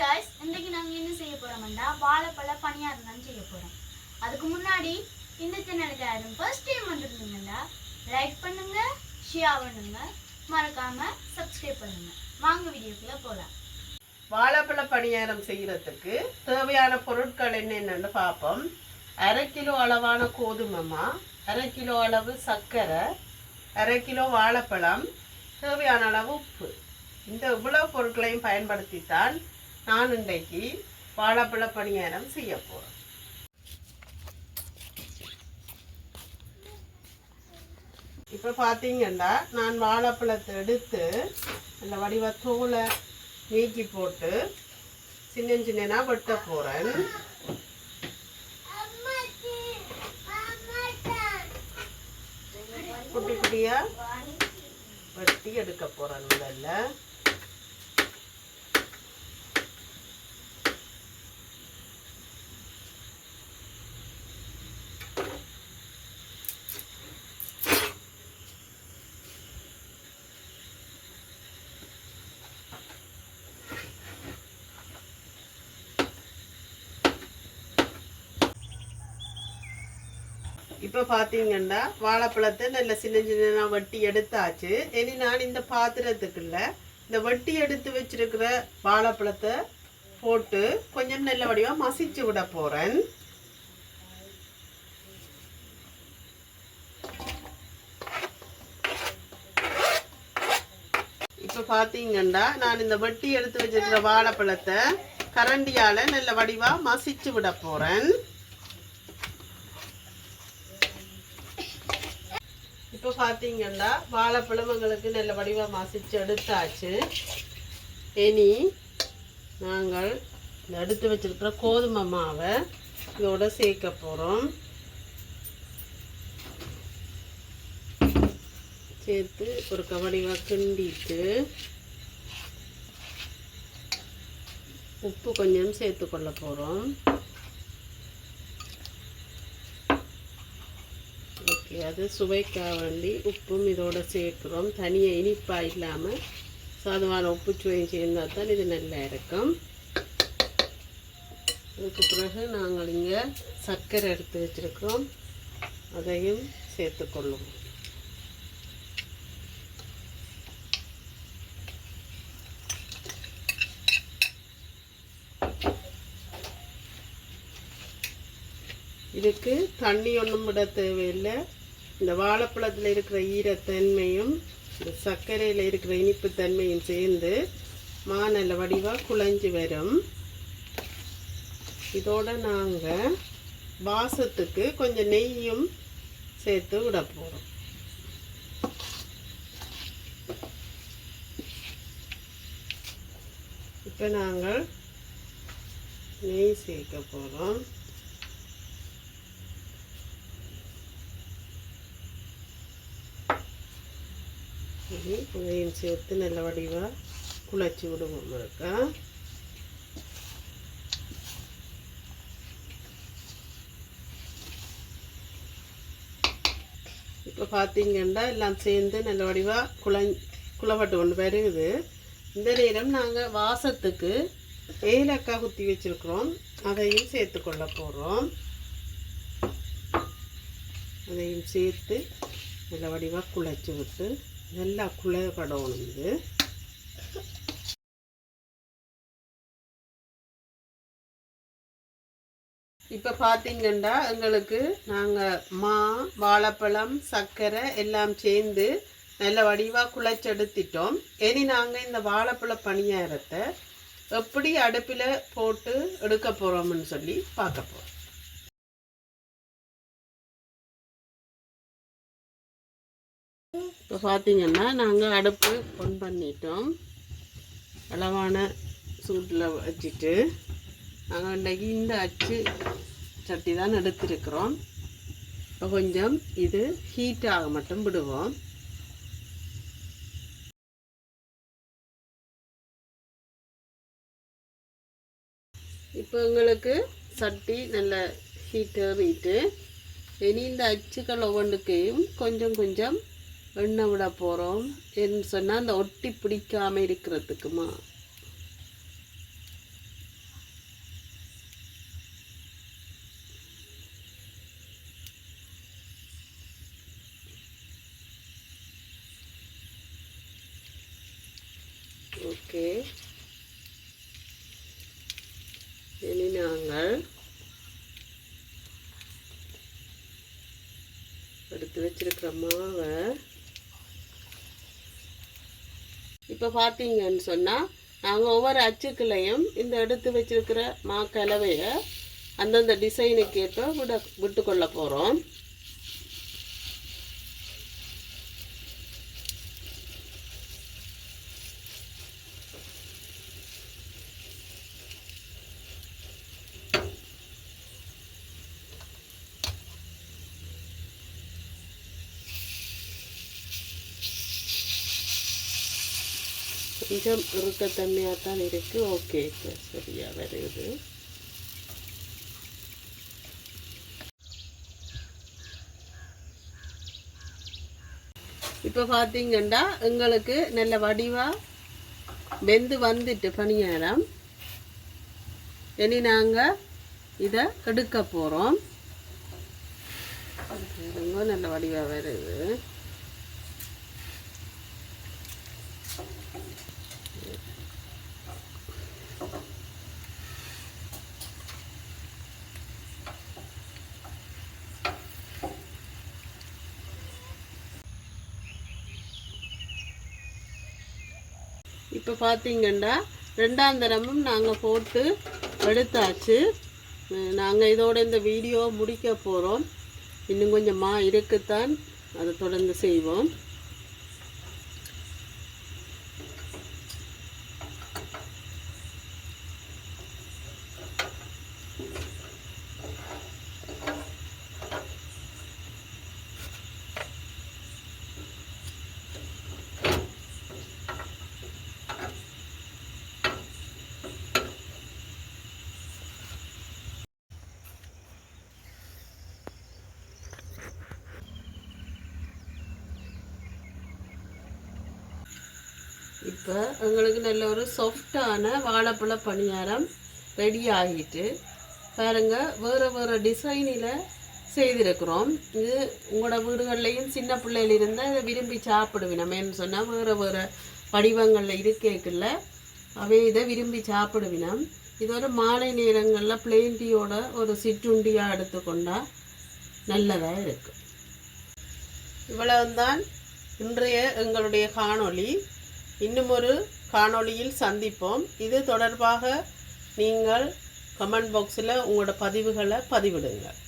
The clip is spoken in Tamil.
காய்ஸ் இன்றைக்கு நாங்கள் என்ன செய்ய போகிறோம்னா வாழைப்பழ பணியாரம் தான் செய்ய போகிறோம் அதுக்கு முன்னாடி இந்த சேனலுக்கு யாரும் ஃபர்ஸ்ட் டைம் வந்துருந்தீங்கன்னா லைக் பண்ணுங்க ஷேர் பண்ணுங்க மறக்காம சப்ஸ்கிரைப் பண்ணுங்க. வாங்க வீடியோக்குள்ளே போகலாம். வாழைப்பழ பணியாரம் செய்கிறதுக்கு தேவையான பொருட்கள் என்னென்னு பார்ப்போம். அரை கிலோ அளவான கோதுமைமா அரை கிலோ அளவு சர்க்கரை அரை கிலோ வாழைப்பழம் தேவையான அளவு உப்பு. இந்த இவ்வளவு பொருட்களையும் பயன்படுத்தித்தான் நான் இன்றைக்கு வாழைப்பழ பணியாரம் செய்ய போகிறேன் இப்போ பார்த்தீங்கன்னா நான் வாழைப்பழத்தை எடுத்து அந்த வடிவ தோலை நீக்கி போட்டு சின்ன சின்னனா வெட்ட போகிறேன் குட்டி குட்டியாக வெட்டி எடுக்க போகிறேன் முதல்ல. இப்போ பார்த்தீங்கன்னா வாழைப்பழத்தை நல்ல சின்ன சின்ன வட்டி எடுத்தாச்சு. இனி நான் இந்த பாத்திரத்துக்குள்ள இந்த வட்டி எடுத்து வச்சிருக்கிற வாழைப்பழத்தை போட்டு கொஞ்சம் நல்ல வடிவாக மசிச்சு விட போகிறேன் இப்போ பார்த்தீங்கன்னா நான் இந்த வட்டி எடுத்து வச்சிருக்கிற வாழைப்பழத்தை கரண்டியால் நல்ல வடிவாக மசிச்சு விட போகிறேன் இப்போ பார்த்தீங்கன்னா வாழைப்பழம் எங்களுக்கு நல்ல வடிவாக மசிச்சு எடுத்தாச்சு. இனி நாங்கள் இந்த எடுத்து வச்சிருக்கிற கோதுமை மாவை இதோட சேர்க்க போகிறோம் சேர்த்து ஒரு கவடிவாக கிண்டிட்டு உப்பு கொஞ்சம் சேர்த்து கொள்ள போகிறோம் ஓகே அது சுவைக்காக வேண்டி உப்பும் இதோடு சேர்க்குறோம். தனியாக இனிப்பாக இல்லாமல் சாதுவான உப்பு சுவையும் சேர்ந்தால் தான் இது நல்லா இருக்கும். அதுக்கு பிறகு நாங்கள் இங்கே சர்க்கரை எடுத்து வச்சுருக்கோம். அதையும் சேர்த்துக்கொள்ளுவோம் இதுக்கு தண்ணி ஒன்றும் விட தேவையில்லை. இந்த வாழைப்பழத்தில் இருக்கிற ஈரத்தன்மையும் இந்த சர்க்கரையில் இருக்கிற இனிப்பு தன்மையும் சேர்ந்து மாநல்ல வடிவாக குழஞ்சி வரும். இதோட நாங்கள் வாசத்துக்கு கொஞ்சம் நெய்யும் சேர்த்து விட போகிறோம் இப்போ நாங்கள் நெய் சேர்க்க போகிறோம் இனி இதையும் சேர்த்து நல்ல வடிவாக குழச்சி விடுவோம் இருக்கா இப்போ பார்த்தீங்கன்னா எல்லாம் சேர்ந்து நல்ல வடிவாக குழஞ் குழப்பட்டு கொண்டு வருகுது இந்த நேரம் நாங்கள் வாசத்துக்கு ஏலக்காய் குத்தி வச்சுருக்குறோம் அதையும் சேர்த்து கொள்ள போகிறோம் அதையும் சேர்த்து நல்ல வடிவாக குழச்சி விட்டு நல்லா குழைபடணும் இது இப்போ பார்த்தீங்கன்னா எங்களுக்கு நாங்கள் மா வாழைப்பழம் சர்க்கரை எல்லாம் சேர்ந்து நல்ல வடிவாக குழைச்செடுத்திட்டோம். இனி நாங்கள் இந்த வாழைப்பழ பணியாரத்தை எப்படி அடுப்பில் போட்டு எடுக்க போகிறோம்னு சொல்லி பார்க்க போகிறோம் இப்போ பார்த்தீங்கன்னா நாங்கள் அடுப்பு ஒன் பண்ணிட்டோம். அளவான சூட்டில் வச்சுட்டு நாங்கள் இன்றைக்கி இந்த அச்சு சட்டி தான் எடுத்திருக்கிறோம். இப்போ கொஞ்சம் இது ஹீட் ஆக மட்டும் விடுவோம். இப்போ எங்களுக்கு சட்டி நல்ல ஹீட் ஏறிட்டு இனி இந்த அச்சுக்கள் ஒவ்வொன்றுக்கையும் கொஞ்சம் கொஞ்சம் எண்ணெய் விட போகிறோம் என்று சொன்னால் அந்த ஒட்டி பிடிக்காமல் இருக்கிறதுக்குமா? ஓகே. இனி நாங்கள் எடுத்து வச்சிருக்கிற மாவை இப்போ பார்த்தீங்கன்னு சொன்னால் நாங்கள் ஒவ்வொரு அச்சுக்களையும் இந்த எடுத்து வச்சிருக்கிற மா கலவையை அந்தந்த டிசைனுக்கு ஏற்ப விட விட்டு கொள்ள போகிறோம் கொஞ்சம் இறுக்கத்தன்மையாக தான் இருக்குது ஓகே இப்போ சரியாக வருது. இப்போ பார்த்தீங்கன்னா எங்களுக்கு நல்ல வடிவாக வெந்து வந்துட்டு பணியாரம். இனி நாங்கள் இதை எடுக்க போகிறோம் நல்ல வடிவாக வருது. இப்போ பார்த்தீங்கன்னா ரெண்டாம் தரமும் நாங்கள் போட்டு எடுத்தாச்சு. நாங்கள் இதோட இந்த வீடியோ முடிக்க போகிறோம் இன்னும் கொஞ்சமாக இருக்குத்தான் அதை தொடர்ந்து செய்வோம். இப்போ எங்களுக்கு நல்ல ஒரு சாஃப்டான வாழைப்பழ பணியாரம் ரெடி ஆகிட்டு பாருங்க வேறு வேறு டிசைனில் செய்திருக்கிறோம். இது உங்களோட வீடுகள்லையும் சின்ன பிள்ளைகள் இருந்தால் இதை விரும்பி சாப்பிடுவினமேன்னு சொன்னால் வேறு வேறு வடிவங்களில் இருக்கேக்குள்ள அவை இதை விரும்பி சாப்பிடுவினம். இது ஒரு மாலை நேரங்களில் பிளெயின் டீயோட ஒரு சிற்றுண்டியாக எடுத்துக்கொண்டால் நல்லதாக இருக்கும் இவ்வளவுதான் இன்றைய எங்களுடைய காணொளி. இன்னும் ஒரு காணொளியில் சந்திப்போம். இது தொடர்பாக நீங்கள் கமெண்ட் பாக்ஸில் உங்களோட பதிவுகளை பதிவிடுங்கள்.